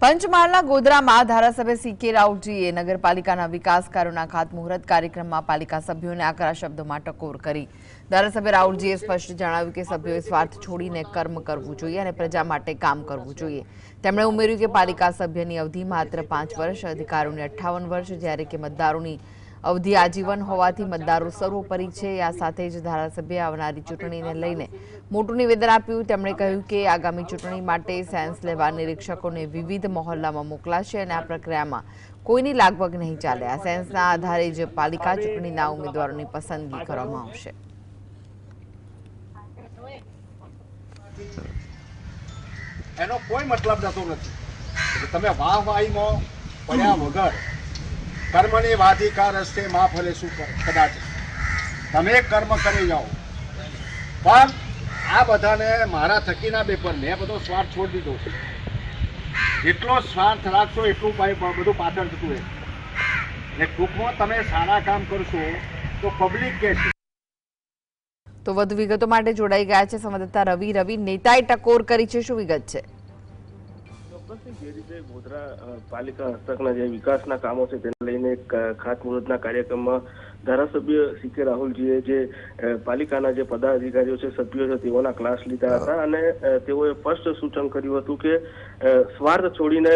પંચમહાલના ગોધરામાં ધારાસભ્ય સી કે રાઉતજીએ નગરપાલિકાના વિકાસ કાર્યોના ખાતમુહૂર્ત કાર્યક્રમમાં પાલિકા સભ્યોને આકરા શબ્દોમાં ટકોર કરી. ધારાસભ્ય રાઉતજીએ સ્પષ્ટ જણાવ્યું કે સભ્યોએ સ્વાર્થ છોડીને કર્મ કરવું જોઈએ અને પ્રજા માટે કામ કરવું જોઈએ. તેમણે ઉમેર્યું કે પાલિકા સભ્યની અવધિ માત્ર પાંચ વર્ષ, અધિકારોની અઠ્ઠાવન વર્ષ જ્યારે કે મતદારોની અવધિ આજીવન હોવાથી મતદારો સર્વોપરી છે. આ સાથે જ ધારાસભ્ય આવનારી ચૂંટણીને લઈને મોટું નિવેદન આપ્યું. તેમણે કહ્યું કે આગામી ચૂંટણી માટે સેન્સ લેવા નિરીક્ષકોને વિવિધ મહોલ્લામાં મોકલાશે અને આ પ્રક્રિયામાં કોઈની લાગવગ નહીં ચાલે. આ સેન્સના આધારે જ પાલિકા ચૂંટણીના ઉમેદવારોની પસંદગી કરવામાં આવશે. એનો કોઈ મતલબ જતો નથી. તમે વાહ વાહીમાં પડ્યા વગર કર્મની વાધિકા રસ્તે મા ફલે શું કદાચ. તમે કર્મ કરી જાઓ. પણ આ બધાને મારા થકીના પેપર મેં બધો સ્વાર્થ છોડી દીધો. જેટલો સ્વાર્થ રાખશો એટલું પાઈ- બધું પાછળ થતું રહે. ને ટૂંકમાં તમે સારા કામ કરશો તો પબ્લિક કે તો વધુ વિગતો માટે જોડાઈ ગયા છે સંવાદદાતા રવિ. રવિ, નેતાએ ટકોર કરી છે. શું વિગત છે? ચોક્કસથી જે રીતે ગોધરા પાલિકા હસ્તકના જે વિકાસના કામો છે તેને લઈને ખાતમુહૂર્તના કાર્યક્રમમાં ધારાસભ્ય સી કે રાહુલજીએ જે પાલિકાના જે પદાધિકારીઓ છે સભ્યો છે તેઓના ક્લાસ લીધા હતા અને તેઓએ સ્પષ્ટ સૂચન કર્યું હતું કે સ્વાર્થ છોડીને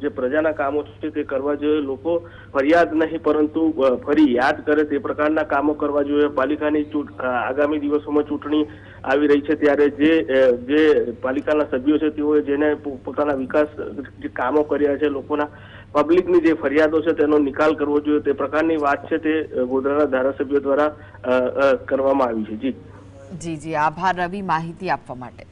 જે પ્રજાના કામો છે તે કરવા જોઈએ લોકો ફરિયાદ નહીં પરંતુ ફરી યાદ કરે તે પ્રકારના કામો કરવા જોઈએ. પાલિકાની આગામી દિવસોમાં ચૂંટણી આવી રહી છે ત્યારે જે જે પાલિકાના સભ્યો છે તેઓએ જેને પોતાના વિકાસ જે કામો કર્યા છે લોકોના પબ્લિકની જે ફરિયાદો છે તેનો નિકાલ કરવો જોઈએ. તે પ્રકારની વાત છે તે ગોધરાના ધારાસભ્યો દ્વારા કરવામાં આવી છે. જી. જી જી. આભાર. રવિ માહિતી આપવા માટે.